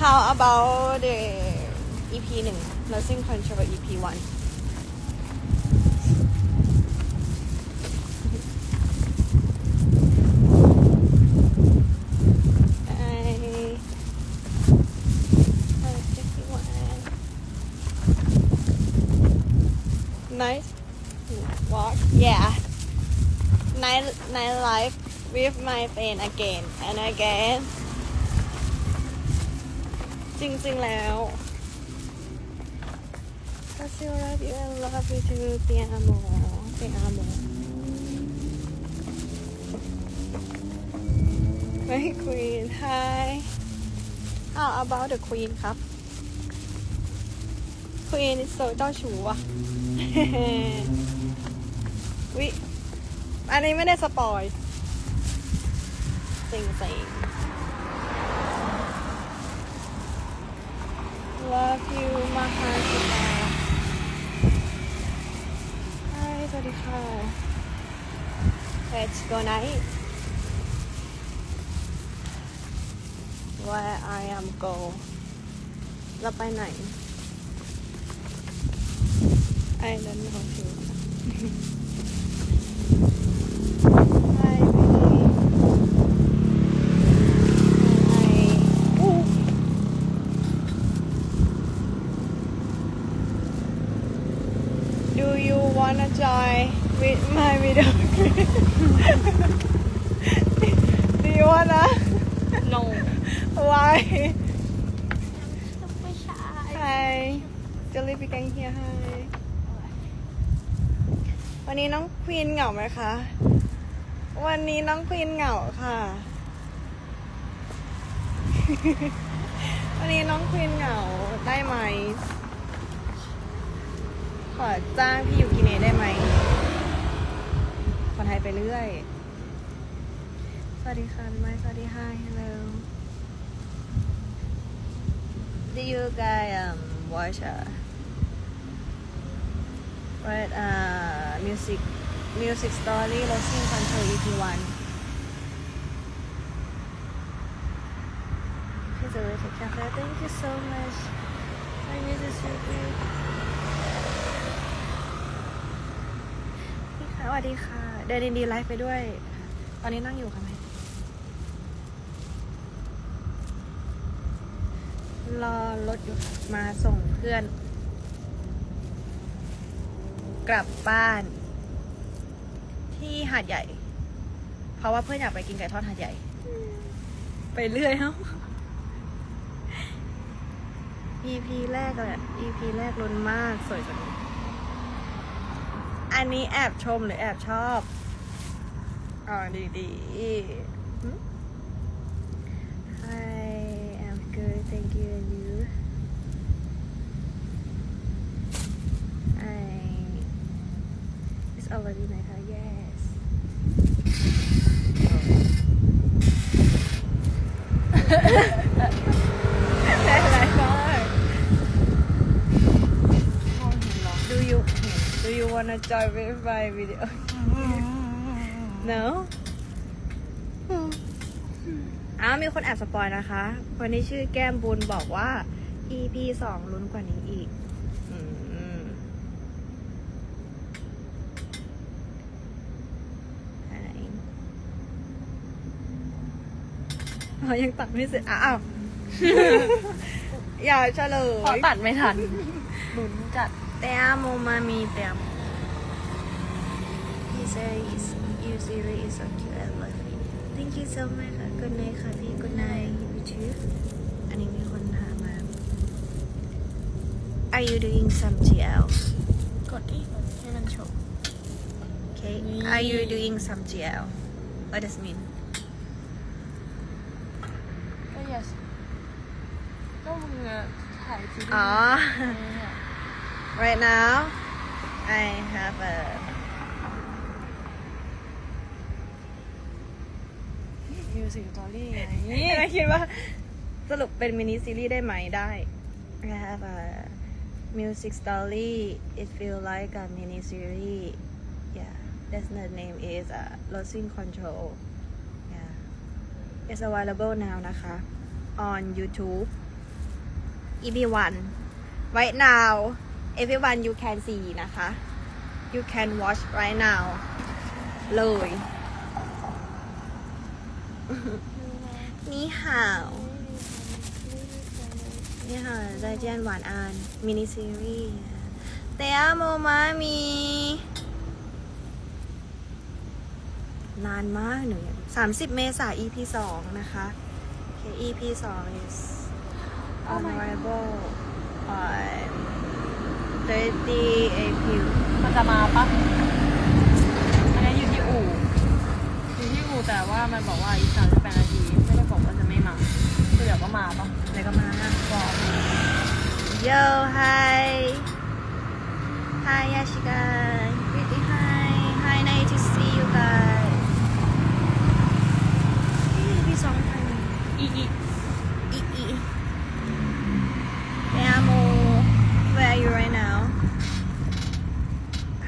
How about the EP หนึ่ง Losing Control EP 1 I Nice walk. Yeah. Night night life with my friend again and again. จริงๆแล้ว I still love you and love you too เตียโมเตียโม My queen hi How about the queen ครับ Queen is so เจ้าชู้อะวิอันนี้ไม่ได้สปอย จริงจริง Love you มากค่ะสุดา Hi สวัสดีค่ะ Let's go night Where I am go เราไปไหน I don't know too Hi baby Hi Ooh. Do you wanna join with my video? Do you wanna? no Why? ไม่ใช่ Hi. Jelly began here. Hi. วันนี้น้องควีน เหงาไหมคะ วันนี้น้องควีนเหงาค่ะ วันนี้น้องควีนเหงาได้ไหม ขอจ้างพี่อยู่กิเนได้ไหม คนไทยไปเรื่อย สวัสดีค่ะพี่ไม้สวัสดี Hi hello Do you guys um watch uh what uh music music story Losing Control EP one พี่จะเลย take care thank you so much I miss you so good พี่คะสวัสดีค่ะ เดินดีไลฟ์ไปด้วย ตอนนี้นั่งอยู่ค่ะแม่รอรถอยู่มาส่งเพื่อน กลับบ้าน ที่หาดใหญ่ เพราะว่าเพื่อนอยากไปกินไก่ทอดหาดใหญ่ ไปเรื่อยเนาะ EP แรกเลยอะ EP แรกล้นมากสวยจังอันนี้แอบชมหรือแอบชอบอ๋อดีดีๆหึ Hi I'm good thank you and you I It's already night huh? yes ด้ไรมาก Do you Do you wanna join with my video No อ้าวมีคนแอบสปอยนะคะ คนที่ชื่อแก้มบุญบอกว่า EP สองลุ้นกว่านี้อีก อืมไหน อ๋อยังตัดไม่เสร็จอ้าว อย่าเฉลพอยตัดไม่ทันลุ้นจัด Te amo, mami, te amo. He says you series is so cute. I love it. Thank you so much. Good night, ค่ะพี่ Good night. You too. อันนี้มีคนถามมา Are you doing some GL? กดที่ให้มันโชว์ Okay. นี่ Are you doing some GL? What does it mean? อะก็มึงอะถ่ายซีรีอ๋อเอเนี่ย Right now, I have a. Music Story ไงม่คิดว่าสรุปเป็นมินิซีรีส์ได้ไหมได้ I have a music story. It feel like a mini series. Yeah, that's the name is uh, losing control. Yeah, it's available now นะคะ on YouTube everyone right now everyone you can see นะคะ you can watch right now เลย นี่ห่าว นี่ค่ะใจเจียนหวานอานมินิซีรีส์แต่โมมามีนานมากหนึ่งสามสิบเมษา EP สองนะคะ EP 2 is honorable on 30 April มันจะมาปะอันนี้อยู่ที่อู่อยู่ที่อู่แต่ว่ามันบอกว่าอีก38นาทีไม่ได้บอกว่าจะไม่มาคือเดี๋ยวก็มาปะเดี๋ยวก็มาบอก Yo hi hi Yashika pretty hi hi 96 อีอีอีอี Amo Where are you right now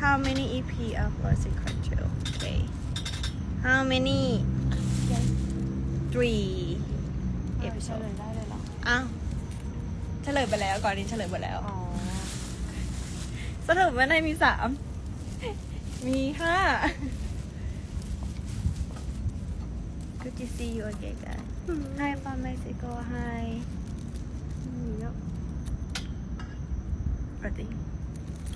How many EP of Lost in Control Okay How many Three เอพิโซ episode ดได้เลยเหรออ้าวเฉลยไปแล้วก่อนนี้เฉลยหมดแล้วอ๋อสรุปว่าในมีสามมีห้า Good to see you again guys Hmm, Hi from Mexico. Hi. Yep.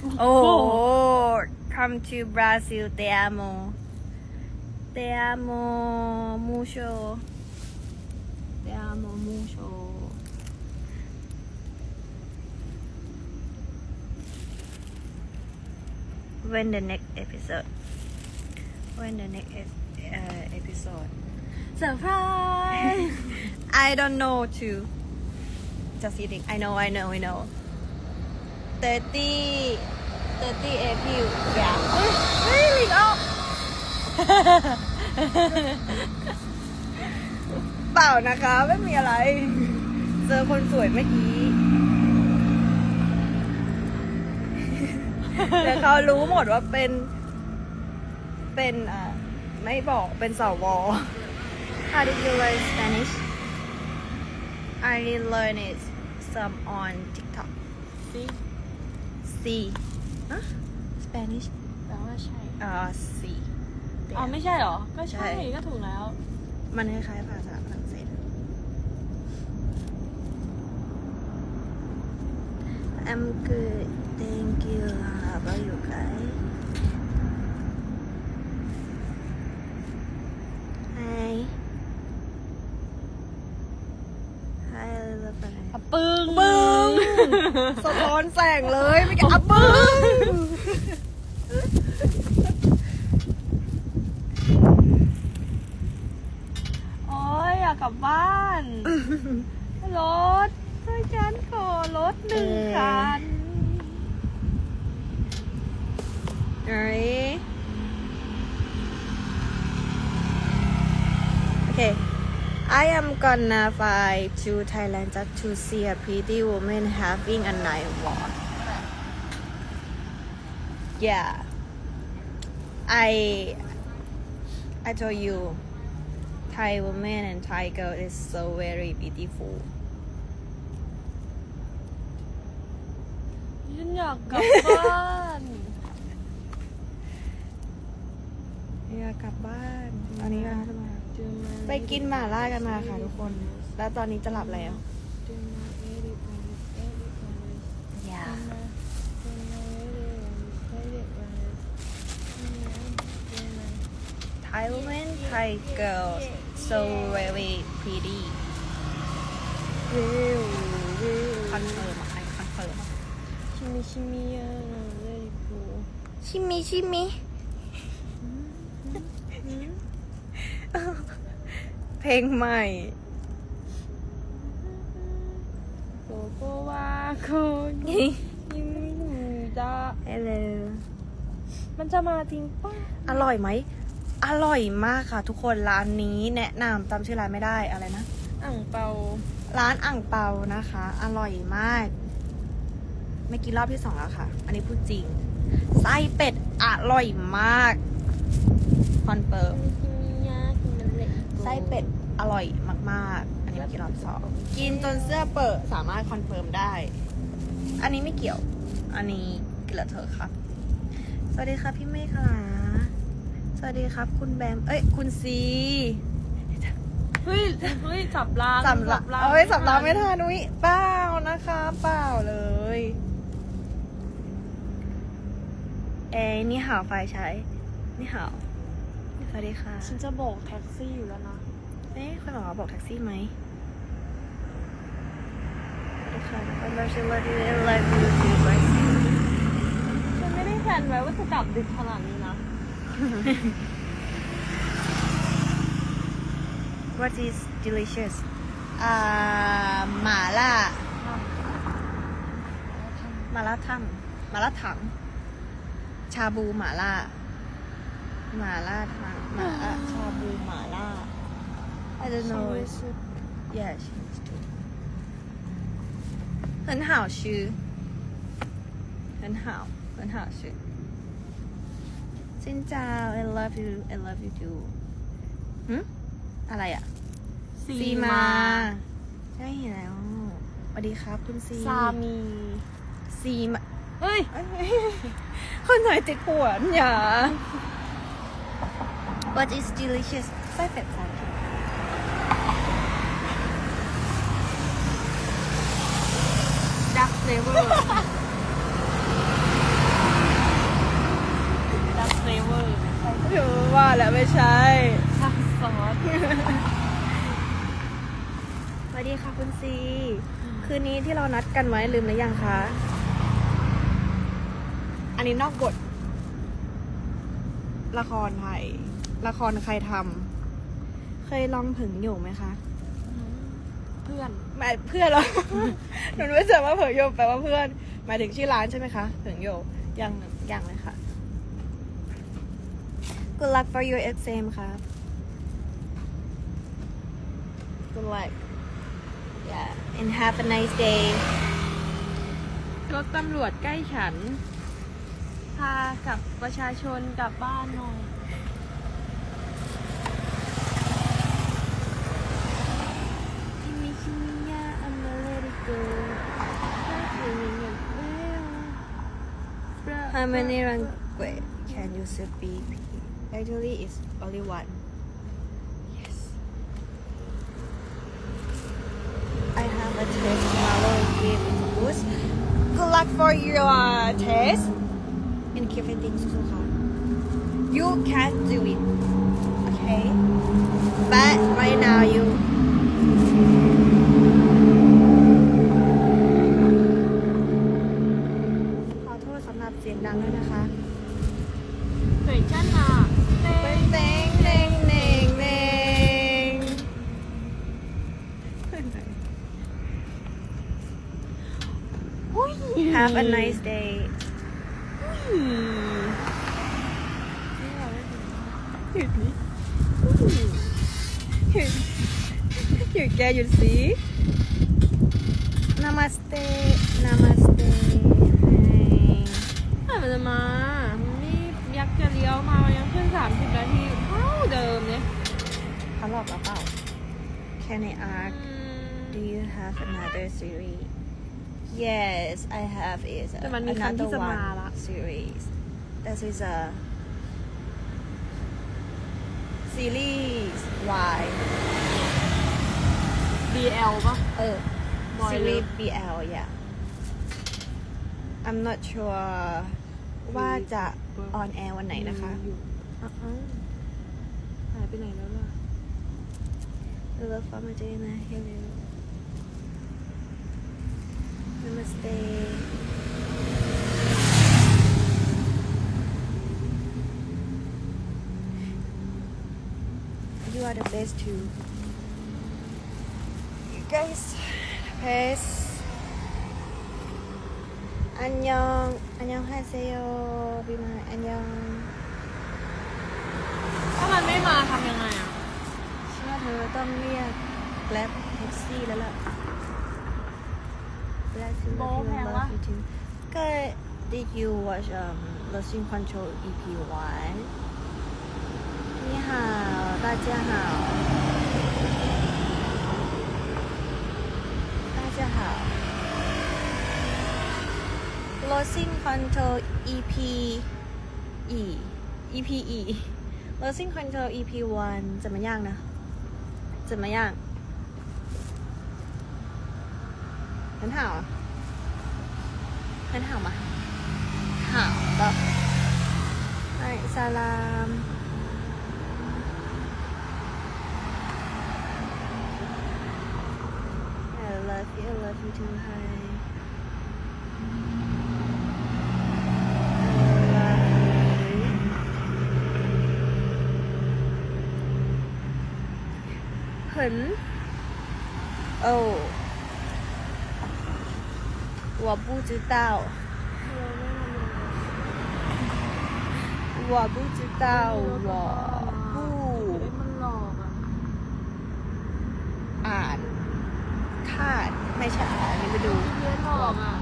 Oh, oh, oh, come to Brazil. Te amo. Te amo mucho. Te amo mucho. When the next episode? When the next uh, episode? Surprise I don't know too. Just kidding. I know, I know, I know. 30 30 April. Yeah. เฮ้ยลิงออกเปล่านะคะ ไม่มีอะไร เจอคนสวยเมื่อกี้แต่เขารู้หมดว่าเป็น เป็นอ่าไม่บอกเป็นสาววอ How did you learn Spanish? I learned it some on TikTok. ซี C. Huh? Spanish? แปลว่าใช่ Uh, C. อ๋อไม่ใช่เหรอ ก็ใช่ ใช่ ก็ถูกแล้ว มันคล้ายๆภาษาฝรั่งเศส I'm good. Thank you. How about you guys? Hi. Hi, love อะไร อะปึ้ง ปึ้ง สะท้อนแสงเลยไม่กี่อัปปึ้งโอ้ยอยากกลับบ้าน รถช่วยฉันขอรถหนึ่งคัน Alright. Okay. I am gonna fly to Thailand just to see a pretty woman having a night walk. Yeah. I I told you Thai woman and Thai girl is so very beautiful. You know, Gaban. yeah, Gaban. กกลับบ้านอยากกลับบ้านตอนนี้เราจะมาไปไปกินหม่าล่ากันมาค่ะทุกคน แล้วตอนนี้จะหลับแล้วอย่า Thai woman Thai girls so very pretty วิววิวคอนเฟิร์มอะไอคอนเฟิร์มชิมิชิมิอะเลยกูชิมิชิมิ เพลงใหม่โกโกวาโคยิมิหนูจ้า Hello มันจะมาจริงป่ะอร่อยไหม อร่อยมากค่ะทุกคนร้านนี้แนะนำจำชื่อร้านไม่ได้อะไรนะอ่างเปา ร้านอ่างเปานะคะ อร่อยมากไม่กินรอบที่สองแล้วค่ะ อันนี้พูดจริง ไส้เป็ดอร่อยมากคอนเฟิร์ม ไส้เป็ดอร่อยมาก ๆ อันนี้ไม่กินรอบสองกินจนเสื้อเปิดสามารถคอนเฟิร์มได้ อันนี้ไม่เกี่ยว อันนี้กินและเธอครับ สวัสดีครับพี่เมฆค่ะ สวัสดีครับ คุณแบม เอ้ย คุณซี เฮ้ยเฮ้ยสับรางสำลับเอาไว้สำลับไม่ทันนุ้ยเปล่านะคะเปล่าเลย เอ้ยนี่หาวไฟใช้ นี่หาว สวัสดีค่ะฉันจะบอกแท็กซี่อยู่แล้วนะเอ๊ะคุณหมอบอกแท็กซี่ไหมสวัสดีค่ะทุกคนเราชื่อว่าที่ไลฟ์ยูทูบไว้ฉันไม่ได้แพลนไว้ว่าจะกลับดึกขนาดนี้นะ What is delicious อ่าหมาล่าหมาล่าทั่งหมาล่าถัง ชาบูหมาล่า หมาล่าถังหมาล่าชาบูหมาล่า I don't know Yeah she's too 很好吃很好很好吃 Xin chào I love you I love you too หึอะไรอ่ะ ซีมา ใช่แล้วสวัสดีครับคุณซี ซามี ซีมา เฮ้ย คนไหนติดปวดอย่า What is delicious ไส้เป็ดสามชิ้นดักเฟเวอร์ดักเฟเวอร์ถือว่าแล้วไม่ใช่ซักซอสสวัสดีค่ะคุณซี คืนนี้ที่เรานัดกันไว้ลืมหรือยังคะ อันนี้นอกบท ละครไทย ละครใครทำเคยลองผึ่งอยู่ไหมคะ เพื่อนหมายเพื่อนเหรอ หนูไม่ทราบว่าเผยโยแปลว่าเพื่อน หมายถึงชื่อร้านใช่ไหมคะเผยโยยังยังเลยค่ะ Good luck for your exam ครับ Good luck yeah and have a nice day รถตำรวจใกล้ฉัน พากับประชาชนกลับบ้านหน่อย How many language can you speak? Actually, it's only one. Yes. I have a test tomorrow. Give it a boost. Good luck for your uh, test. And keep it things so hard. You can do it. Okay. But right now you Have a nice day. You see? Namaste, namaste. Hi. Have a nice. เลี้ยวมามันยังขึ้นสามสิบนาทีเท่าเดิมเนี่ยเขาหลอกเราเปล่า Can I ask Do you have another series? Yes, I have is แต่มันมีครั้งที่ another จะมาละ one series. That is a series Y. BL ปะเออ Boy series Love BL yeah. I'm not sure ว่าจะ ออนแอร์วันไหนนะคะอยู่อ้าวหายไปไหนแล้วล่ะ Love for my day นะ Hello Namaste You are the best too You guys the best อันยอง อันยองฮเซโยบีมาอันยอง ถ้ามันไม่มาทำยังไงอะเชื่อเธอต้องเรียกแกล็บแท็กซี่แล้วล่ะเวลซื้อโบแพงวะก็ did you watch um Losing Control EP 1นี่ค่大家好大家好 Losing Control EP E EP E Losing Control EP 1怎么样呢？怎么样？很好啊，很好吗？好的。嗨，萨拉。I love you, I love you too. Hi. 很哦，我不知道，我不知道，我不 มันหลอกอ่ะ อ่านคาดไม่ใช่อ่านนี่ไปดู เพื่อนหลอกอ่ะ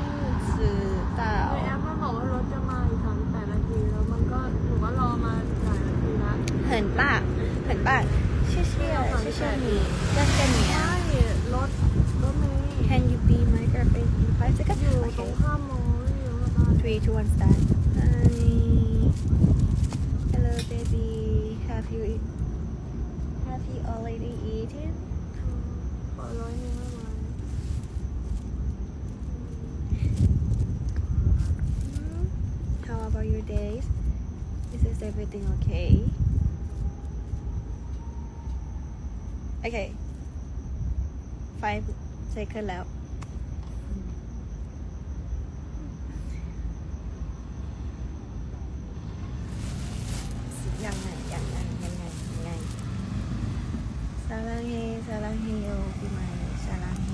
ซื้อเต่า ในแอปมันบอกว่ารถจะมาอีกสามแปดนาที แล้วมันก็หนูก็รอมาหลายนาทีละ 很棒很棒 เชี่ยวค่ะไม่ใช่มีดัชนีใช่รถรถเมล์ Can you be my girlfriend in five seconds? อยู่ตรงข้ามมออยู่ประมาณ Three two one start. Hi. Hello baby. Have you Have you already eaten? How about your days? Is everything okay? Okay. Five second แล้ว ยังไงยังไงยังไงยังไงซาลังเฮซาลังเฮโอปีใหม่ซาลังเฮ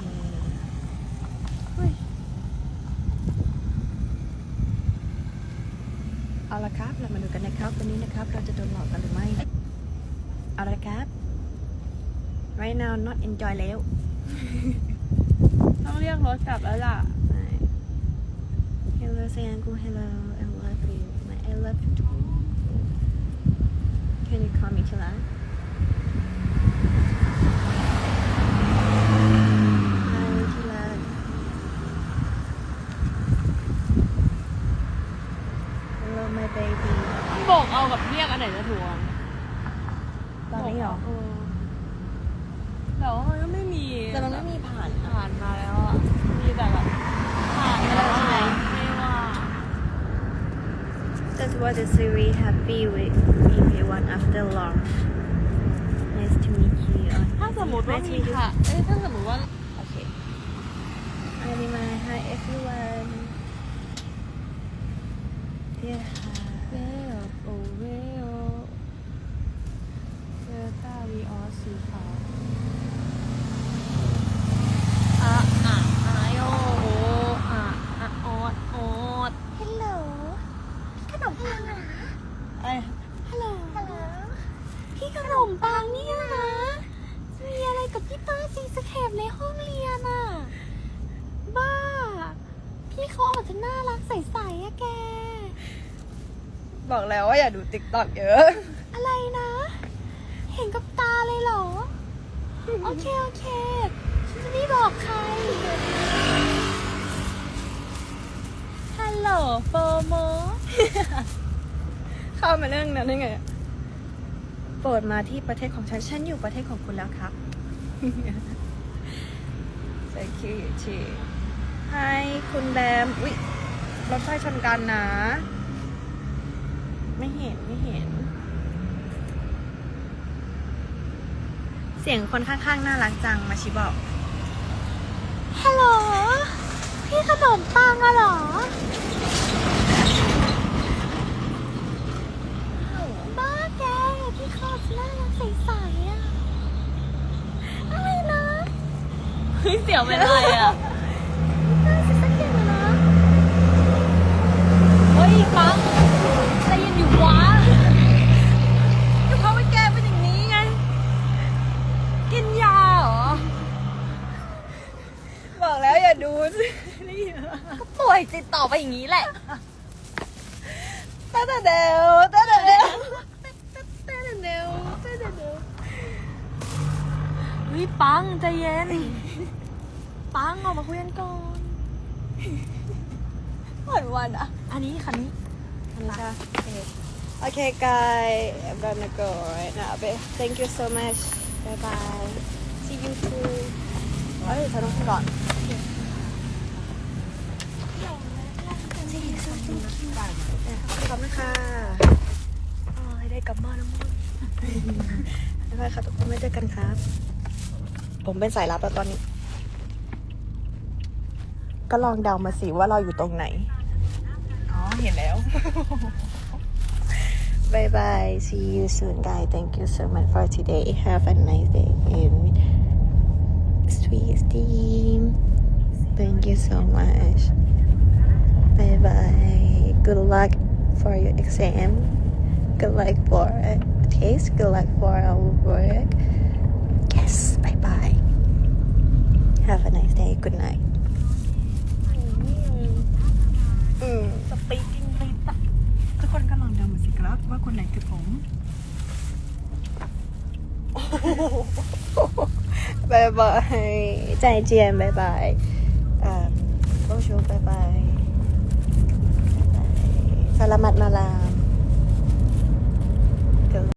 เฮ้ยเอาละครับ เรามาดูกันนะครับ วันนี้นะครับ เราจะโดนหลอกกันหรือไม่ เอาละครับ right now not enjoy แล้ว ต้องเรียกรถกลับแล้วล่ะ Hello Sangu hello I love you My I love you too Can you call me to that? Hi ที่รัก Hello my baby มันบอกเอากับเรียกอันไหนจะถูกอะตอนนี้เหรอ That's why the series happy with EP1 after launch Nice to meet you ถ้าสมมติว่า Nice to มี meet you ค่ะ เอ้ยถ้าสมมติว่า Okay. Anima, hi everyone. Yeah. เวลโอเวลเดลต้าวีออสีขาว มปังเนี่ยนะมีอะไรกับพี่เตอร์ซีสเคปในห้องเรียนอะบ้า พี่เขาออกจะน่ารักใสๆอะแก บอกแล้วว่าอย่าดูติ๊กต็อกเยอะ อะไรนะ เห็นกับตาเลยเหรอ โอเค โอเคฉันจะไม่บอกใคร ฮัลโหลโฟโม เข้ามาเรื่องนั้นได้ไงอะโปรดมาที่ประเทศของฉัน ฉันอยู่ประเทศของคุณแล้วครับใส่คิวอยู่ที่ไฮคุณแบมอุ๊ยรถไฟชนกันนะ ไม่เห็นไม่เห็น เสียงคนข้างๆ น่ารักจังมาชิบอก ฮัลโหล พี่ขนมปังอะเหรอ ขียวเป็นไรอะเฮ้ยปังใจเย็นอยู่วะก็เพาะว่แกเป็นอย่างนี้ไง กินยาเหรอ บอกแล้วอย่าดูสิก็ป่วยจิตต่อไปอย่างนี้แหละตาตาเดวตาตาเดวตาตาเดวตาตาเดวเฮ้ยปังใจเย็น ปังออกมาคุยกันก่อนวันวันอะอันนี้คันนี้ Okay. Okay, guys, I'm gonna go right now. But thank you so much. Bye bye. See you too. เอ้ยเธอต้องพูดก่อนขอบคุณค่ะอ๋อให้ได้กลับบ้านแล้วมั้งบ๊ายบายค่ะทุกคนไม่เจอกันครับ ผมเป็นสายลับแล้วตอนนี้ ก็ลองเดามาสิว่าเราอยู่ตรงไหน อ๋อ เห็นแล้ว Bye bye. See you soon, guys. Thank you so much for today. Have a nice day and sweet steam. Thank you so much. Bye bye. Good luck for your exam. Good luck for test. Good luck for our work. Yes. Bye bye. Have a nice day. Good night. สปีกิ้งลิสทุกคนก็ลองดามาสิครับว่าคนไหนคือผมบายบายใจเจียนบายบายอ่าโบชูบายบายสลามัดมาลาม